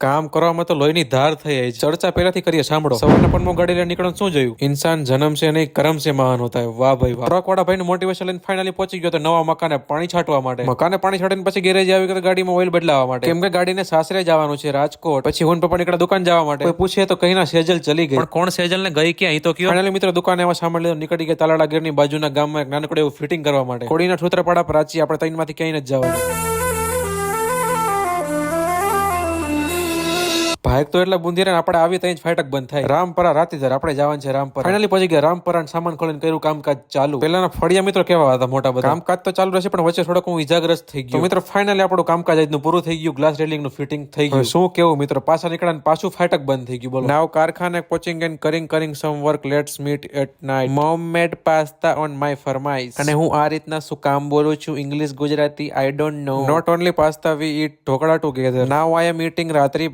કામ કરવામાં તો લોહીની ધાર થઈ જાય ચર્ચા પહેલાથી કરીએ સાંભળો. સવારના પણ ગાડી લઈને નીકળવાનું શું જોયું? ઇન્સાન જન્મ છે નહીં કરમ છે મહાન હોતા હે વાહ ભાઈ વાહ. ટ્રક વાળા ભાઈ મોટિવેશન લઈને ફાઇનલી પહોંચી ગયો તો નવા મકાને પાણી છાંટવા માટે. મકાને પાણી છાંટીને પછી ગેરેજ આવી ગયો ગાડીમાં ઓઇલ બદલાવા માટે. કેમ કે ગાડીને સાસરે જવાનું છે રાજકોટ. પછી હું પપ્પા નીકળે દુકાન જવા માટે. કોઈ પૂછે તો કહીના સેજલ ચલી ગઈ. પણ કોણ સેજલ ને ગઈ ક્યાં? તો કયો? ફાઇનલી મિત્રો દુકાને એવા સામાન લીધો નીકળી ગયા તાલાડા ગેરની બાજુના ગામમાં એક નાનકડું એવું ફિટિંગ કરવા માટે. કોડીના પાડા પ્રાચી આપણે ત્રણમાંથી ક્યાંય નથી જવાનું. ભાઈક તો એટલા બુંદી ને આપણે આવી ત્યાં જ ફાટક બંધ થાય. રામપરા રાતી ધાર આપણે જવાનું છે રામપરા. ફાઇનલી પહોંચી ગયા રામપરા સામાન ખોલીને કર્યું કામકાજ ચાલુ. પહેલાના ફળિયા મિત્રો કેવા હતા મોટા બધા? કામકાજ તો ચાલુ રહેશે પણ વચ્ચે થોડોક હું ઇજાગ્રસ્ત થઈ ગયો. મિત્રો ફાઇનલી આપણું કામકાજ આજનું પૂરું થઈ ગયું. ગ્લાસ રેલિંગનું ફિટિંગ થઈ ગયું. શું કેવું મિત્રો? પાછા નીકળ્યા પાછું ફાટક બંધ થઈ ગયું. બોલો. Now કારખાને coaching and caring caring some work let's meet at night mom made pasta on my ફરમાઈશ અને હું આ રીતના શું કામ બોલું છું? English Gujarati I don't know not only pasta we eat dhokla together now I am eating રાત્રિ